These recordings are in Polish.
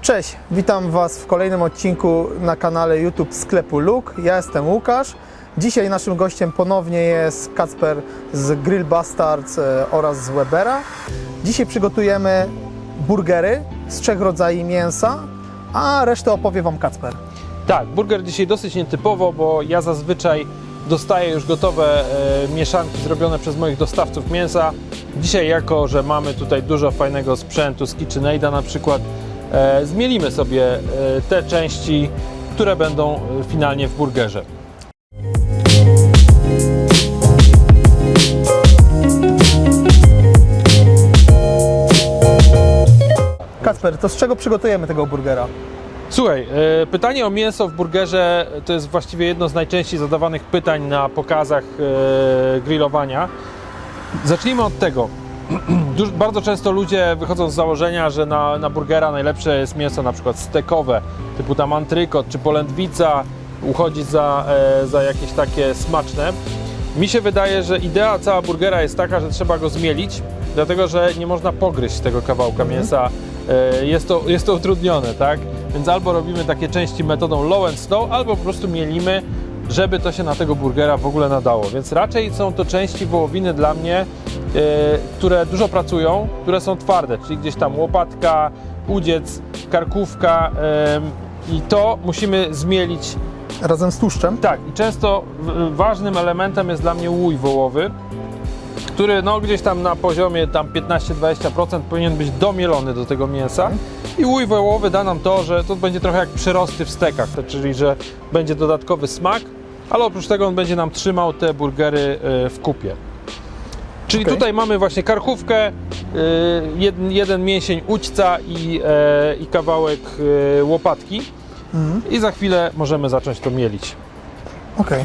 Cześć, witam Was w kolejnym odcinku na kanale YouTube sklepu Luk. Ja jestem Łukasz. Dzisiaj naszym gościem ponownie jest Kacper z Grill Bastards e, oraz z Webera. Dzisiaj przygotujemy burgery z trzech rodzajów mięsa, a resztę opowie Wam Kacper. Tak, burger dzisiaj dosyć nietypowo, bo ja zazwyczaj dostaję już gotowe e, mieszanki zrobione przez moich dostawców mięsa. Dzisiaj, jako że mamy tutaj dużo fajnego sprzętu z KitchenAida na przykład, zmielimy sobie e, te części, które będą e, finalnie w burgerze. Kacper, to z czego przygotujemy tego burgera? Słuchaj, e, pytanie o mięso w burgerze to jest właściwie jedno z najczęściej zadawanych pytań na pokazach e, grillowania. Zacznijmy od tego. Duż, bardzo często ludzie wychodzą z założenia, że na, na burgera najlepsze jest mięso na przykład stekowe, typu tam antrykot czy polędwica, uchodzi za, e, za jakieś takie smaczne. Mi się wydaje, że idea cała burgera jest taka, że trzeba go zmielić, dlatego że nie można pogryźć tego kawałka mięsa. E, Jest to, jest to utrudnione, tak? Więc albo robimy takie części metodą low and slow, albo po prostu mielimy, żeby to się na tego burgera w ogóle nadało. Więc raczej są to części wołowiny dla mnie, e, które dużo pracują, które są twarde, czyli gdzieś tam łopatka, udziec, karkówka em, i to musimy zmielić Razem z tłuszczem? tak, i często ważnym elementem jest dla mnie łój wołowy, który no gdzieś tam na poziomie tam 15-20% powinien być domielony do tego mięsa. I łój wołowy da nam to, że to będzie trochę jak przyrosty w stekach, czyli że będzie dodatkowy smak, ale oprócz tego on będzie nam trzymał te burgery e, w kupie. Czyli Okej. tutaj mamy właśnie karchówkę, e, jeden, jeden mięsień ućca i, e, i kawałek e, łopatki. Mhm. I za chwilę możemy zacząć to mielić. Okej.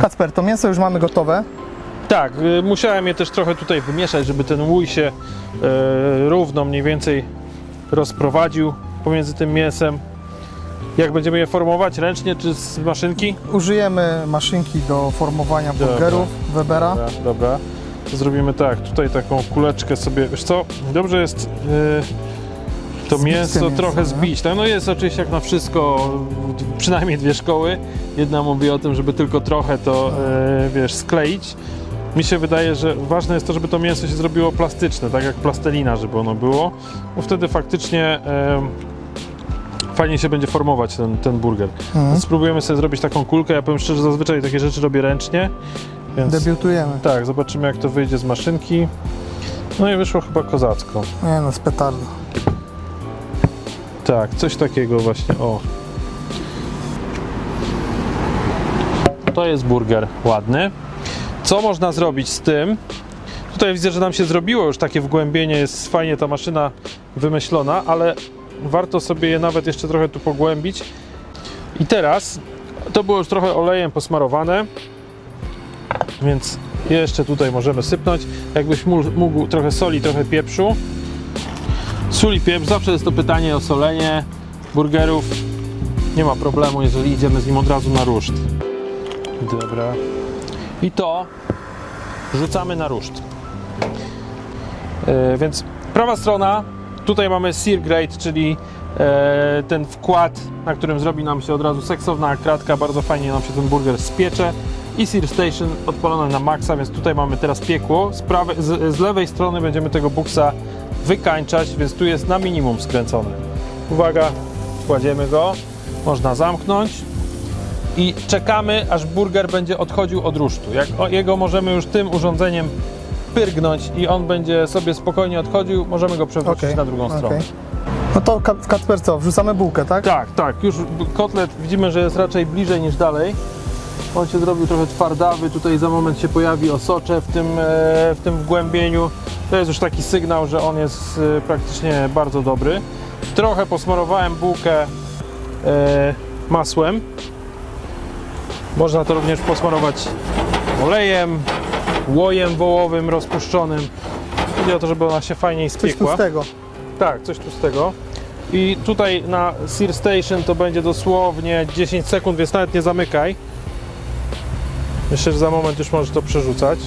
Kacper, to mięso już mamy gotowe. Tak, y, musiałem je też trochę tutaj wymieszać, żeby ten łój się e, równo mniej więcej rozprowadził pomiędzy tym mięsem. Jak będziemy je formować ręcznie czy z maszynki? Użyjemy maszynki do formowania Dobra. burgerów Webera. Dobra, dobra. Zrobimy tak, tutaj taką kuleczkę sobie, wiesz co, dobrze jest e, to Zbić mięso mięso, trochę nie? zbić. Tak, no jest oczywiście jak na wszystko, przynajmniej dwie szkoły. Jedna mówi o tym, żeby tylko trochę to, e, wiesz, skleić. Mi się wydaje, że ważne jest to, żeby to mięso się zrobiło plastyczne, tak jak plastelina, żeby ono było, bo wtedy faktycznie e, fajnie się będzie formować ten, ten burger. Mhm. Spróbujemy sobie zrobić taką kulkę. Ja powiem szczerze, zazwyczaj takie rzeczy robię ręcznie. Więc Debiutujemy. tak, zobaczymy jak to wyjdzie z maszynki. No i wyszło chyba kozacko. Nie no, z petardą. Tak, coś takiego właśnie, o. To jest burger ładny. Co można zrobić z tym? Tutaj widzę, że nam się zrobiło już takie wgłębienie, jest fajnie ta maszyna wymyślona, ale warto sobie je nawet jeszcze trochę tu pogłębić. I teraz to było już trochę olejem posmarowane, więc jeszcze tutaj możemy sypnąć. Jakbyś mógł, trochę soli, trochę pieprzu. Sól i pieprz, zawsze jest to pytanie o solenie burgerów. Nie ma problemu, jeżeli idziemy z nim od razu na ruszt. Dobra. I to rzucamy na ruszt. E, więc prawa strona, tutaj mamy sear grate, czyli e, ten wkład, na którym zrobi nam się od razu seksowna kratka, bardzo fajnie nam się ten burger spiecze. I sear station odpalone na maksa, więc tutaj mamy teraz piekło. Z, prawej, z, z lewej strony będziemy tego buksa wykańczać, więc tu jest na minimum skręcony. Uwaga, kładziemy go, można zamknąć i czekamy, aż burger będzie odchodził od rusztu. Jak jego możemy już tym urządzeniem pyrgnąć i on będzie sobie spokojnie odchodził, możemy go przewrócić Okej, na drugą okej. stronę. No to Ka- Kacper co, wrzucamy bułkę, tak? Tak, tak, już kotlet widzimy, że jest raczej bliżej niż dalej. On się zrobił trochę twardawy, tutaj za moment się pojawi osocze w tym, e, w tym wgłębieniu. To jest już taki sygnał, że on jest e, praktycznie bardzo dobry. Trochę posmarowałem bułkę e, masłem. Można to również posmarować olejem, łojem wołowym rozpuszczonym. Chodzi o to, żeby ona się fajniej Coś spiekła. tłustego. Tak, coś tu z tego. I tutaj na Sear Station to będzie dosłownie 10 sekund, więc nawet nie zamykaj. Myślę, że za moment już możesz to przerzucać.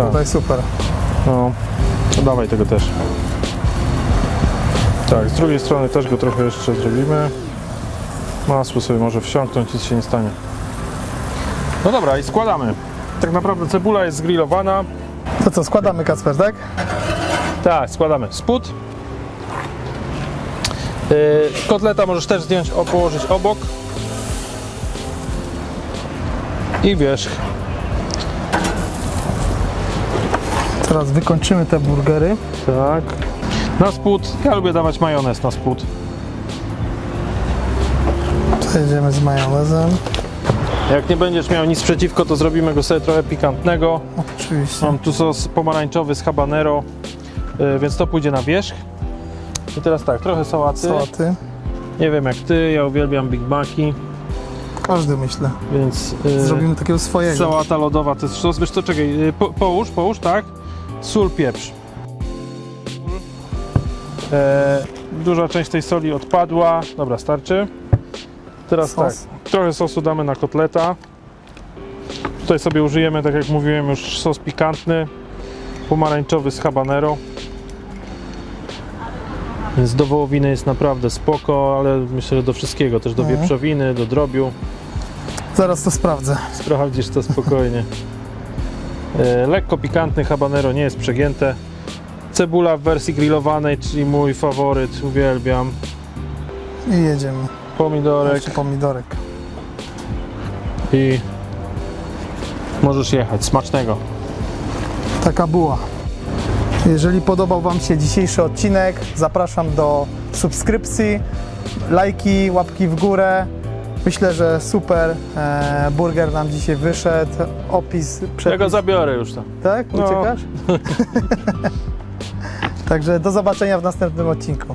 Tak, Tutaj super. no, to dawaj tego też. Tak, z drugiej strony też go trochę jeszcze zrobimy. Masło sobie może wsiąknąć, nic się nie stanie. No dobra, i składamy. Tak naprawdę cebula jest zgrillowana. To co, składamy Kacper, tak? Tak, składamy spód. Yy, kotleta możesz też zdjąć, położyć obok. I wierzch. Teraz wykończymy te burgery. Tak. Na spód. Ja lubię dawać majonez na spód. Przejedziemy z majonezem. Jak nie będziesz miał nic przeciwko, to zrobimy go sobie trochę pikantnego. Oczywiście. Mam tu sos pomarańczowy z habanero, yy, więc to pójdzie na wierzch. I teraz tak, trochę sałaty. Sałaty. Nie wiem jak ty, ja uwielbiam Big Maci, Każdy myślę. więc yy, Zrobimy takiego swojego. Sałata lodowa to jest sos. Wiesz co, czekaj, y, po, połóż, połóż, tak? Sól, pieprz. E, duża część tej soli odpadła. Dobra, starczy. Teraz Sos. tak, trochę sosu damy na kotleta. Tutaj sobie użyjemy, tak jak mówiłem, już sos pikantny. Pomarańczowy z habanero. Więc do wołowiny jest naprawdę spoko, ale myślę, że do wszystkiego, też do Mhm. wieprzowiny, do drobiu. Zaraz to sprawdzę. Sprawdzisz to spokojnie. E, lekko pikantny habanero, nie jest przegięte. Cebula w wersji grillowanej, czyli mój faworyt, uwielbiam. I jedziemy. Pomidorek Jeszcze pomidorek. i możesz jechać. Smacznego. Taka była. Jeżeli podobał Wam się dzisiejszy odcinek, zapraszam do subskrypcji, lajki, łapki w górę. Myślę, że super e, burger nam dzisiaj wyszedł. Opis, Ja przepis. go zabiorę już tam. Tak? No. Uciekasz? Także do zobaczenia w następnym odcinku.